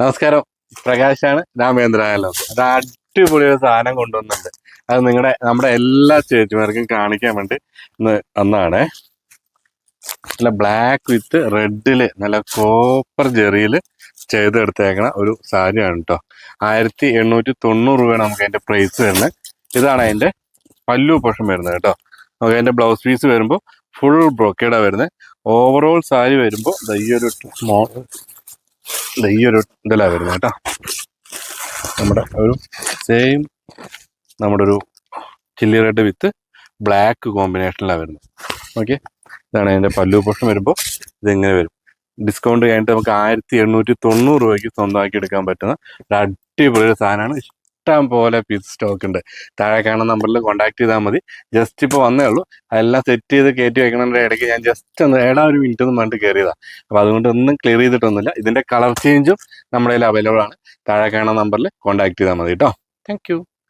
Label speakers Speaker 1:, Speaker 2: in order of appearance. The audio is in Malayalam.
Speaker 1: നമസ്കാരം. പ്രകാശാണ് രാമേന്ദ്രായാലും അത് അടിപൊളി ഒരു സാധനം കൊണ്ടുവന്നുണ്ട് അത് നിങ്ങളുടെ നമ്മുടെ എല്ലാ ചേച്ചിമാർക്കും കാണിക്കാൻ വേണ്ടി ഇന്ന് അന്നാണ് നല്ല ബ്ലാക്ക് വിത്ത് റെഡിൽ നല്ല കോപ്പർ ജെറിയിൽ ചെയ്തെടുത്തേക്കണ ഒരു സാരിയാണ് കേട്ടോ ആയിരത്തി എണ്ണൂറ്റി തൊണ്ണൂറ് രൂപയാണ് നമുക്ക് അതിന്റെ പ്രൈസ് വരുന്നത് ഇതാണ് അതിന്റെ പല്ലു പോഷം വരുന്നത് കേട്ടോ നമുക്ക് അതിന്റെ ബ്ലൗസ് പീസ് വരുമ്പോൾ ഫുൾ ബ്രോക്കേഡാണ് വരുന്നത് ഓവറോൾ സാരി വരുമ്പോൾ ഈ ഒരു ഈ ഒരു ഇതിലാണ് വരുന്നത് കേട്ടോ. നമ്മുടെ ഒരു സെയിം നമ്മുടെ ഒരു ചില്ലി റെഡ് വിത്ത് ബ്ലാക്ക് കോമ്പിനേഷനിലാണ് വരുന്നത്. ഓക്കെ ഇതാണ് അതിന്റെ പല്ലു പോഷൻ വരുമ്പോൾ ഇതിങ്ങനെ വരും. ഡിസ്കൗണ്ട് കഴിഞ്ഞിട്ട് നമുക്ക് ആയിരത്തി എണ്ണൂറ്റി തൊണ്ണൂറ് രൂപയ്ക്ക് സ്വന്തമാക്കി എടുക്കാൻ പറ്റുന്ന ഒരു അടിപൊളി സാധനമാണ്. ഇഷ്ടം പോലെ പീസ് സ്റ്റോക്ക് ഉണ്ട്. താഴെ കാണുന്ന നമ്പറിൽ കോൺടാക്ട് ചെയ്താൽ മതി. ജസ്റ്റ് ഇപ്പോൾ വന്നേ ഉള്ളൂ. അതെല്ലാം സെറ്റ് ചെയ്ത് കയറ്റി വെക്കണതിന്റെ ഇടയ്ക്ക് ഞാൻ ജസ്റ്റ് ഒന്ന് ഏടാ ഒരു മിനിറ്റ് ഒന്ന് പറഞ്ഞിട്ട് കയറിയതാണ് അപ്പോൾ അതുകൊണ്ട് ഒന്നും ക്ലിയർ ചെയ്തിട്ടൊന്നുമില്ല. ഇതിന്റെ കളർ ചേഞ്ചും നമ്മുടെ കയ്യിൽ അവൈലബിൾ ആണ്. താഴെ കാണുന്ന നമ്പറിൽ കോൺടാക്ട് ചെയ്താൽ മതി കേട്ടോ. താങ്ക്